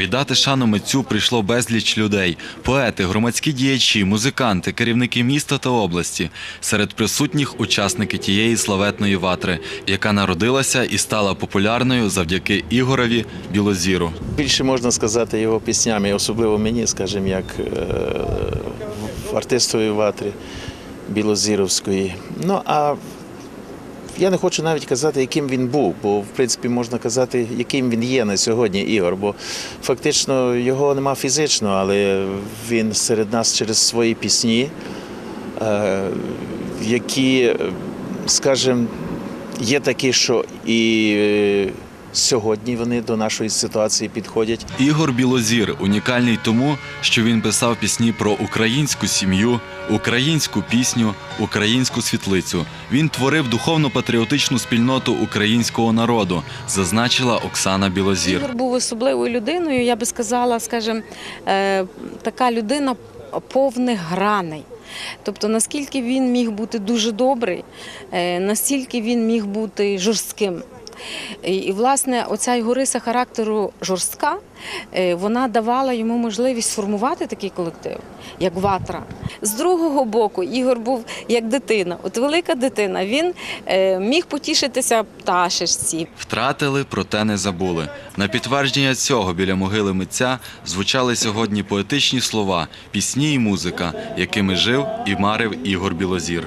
Віддати шану митцю прийшло безліч людей: поети, громадські діячі, музиканти, керівники міста та області. Серед присутніх учасники тієї славетної ватри, яка народилася і стала популярною завдяки Ігорові Білозіру. Більше можна сказати його піснями, особливо мені, скажімо, як е, в артистовій ватрі Білозіровської. Ну а я не хочу навіть казати, яким він був, бо в принципі можна казати, яким він є на сьогодні, Ігор. Бо фактично його нема фізично, але він серед нас через свої пісні, е, які, скажімо, є такі, що і е, сьогодні вони до нашої ситуації підходять. Ігор Білозір унікальний тому, що він писав пісні про українську сім'ю, українську пісню, українську світлицю. Він творив духовно-патріотичну спільноту українського народу, зазначила Оксана Білозір. Ігор був особливою людиною, я би сказала, скажімо, е, така людина повних граней. Тобто, наскільки він міг бути дуже добрий, е, настільки він міг бути жорстким. І, власне, оця його риса характеру жорстка, е, вона давала йому можливість сформувати такий колектив, як ватра. З другого боку, Ігор був як дитина, от велика дитина. Він е, міг потішитися пташечці, Втратили, проте не забули. На підтвердження цього біля могили митця звучали сьогодні поетичні слова, пісні і музика, якими жив і марив Ігор Білозір.